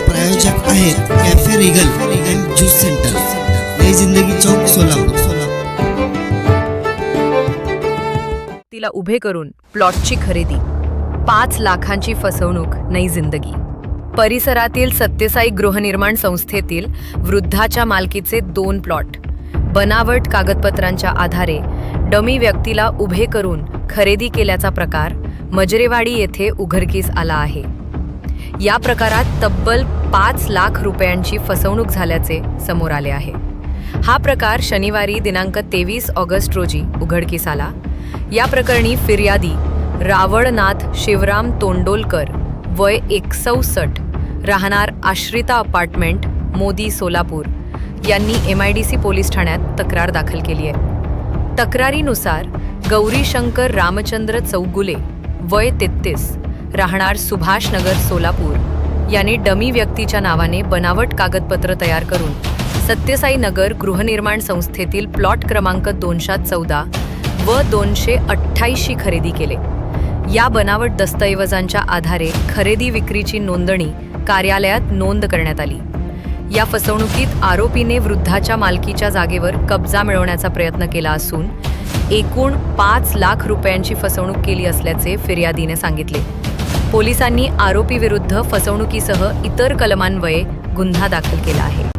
प्रायोजक आहेत cafe regal and juice centre Nai Zindagi Chowk Solapur. तिला उभे करून प्लॉटची खरेदी पाच लाखांची फसवणूक नई जिंदगी. परिसरातील सत्यसाई गृहनिर्माण संस्थेतील वृद्धाच्या मालकीचे दोन प्लॉट. बनावट कागदपत्रांच्या आधारे डमी व्यक्तीला उभे करून खरेदी केल्याचा प्रकार मजरेवाडी येथे उघडकीस आला आहे. या प्रकारात तब्बल पाच लाख रुपयांची फसवणूक झाल्याचे समोर आले आहे. हा प्रकार शनिवारी दिनांक तेवीस ऑगस्ट रोजी उघडकीस आला. या प्रकरणी फिर्यादी रावळनाथ शिवराम तोंडोलकर वय एकसौसठ राहणार आश्रिता अपार्टमेंट मोदी सोलापूर. यांनी M I D C police ठाण्यात तक्रार दाखल केली आहे. तक्रारीनुसार गौरीशंकर रामचंद्र चौगुले वय तेहतीस राहणार सुभाषनगर सोलापूर. यांनी डमी व्यक्तीच्या नावाने बनावट कागदपत्र तयार करून सत्यसाई नगर गृहनिर्माण संस्थेतील प्लॉट क्रमांक दोनशे चौदा व दोनशे अठ्ठ्याऐंशी खरेदी केले. या बनावट दस्तऐवजांच्या आधारे खरेदी विक्रीची नोंदणी कार्यालयात नोंद करण्यात आली. या फसवणुकीत आरोपीने वृद्धाच्या मालकीच्या जागेवर कब्जा मिळवण्याचा प्रयत्न केला असून एकूण पाच लाख रुपयांची फसवणूक केली असल्याचे फिर्यादीने सांगितले. पोलिसांनी आरोपीविरुद्ध फसवणुकीसह इतर कलमान्वये गुन्हा दाखल केला आहे.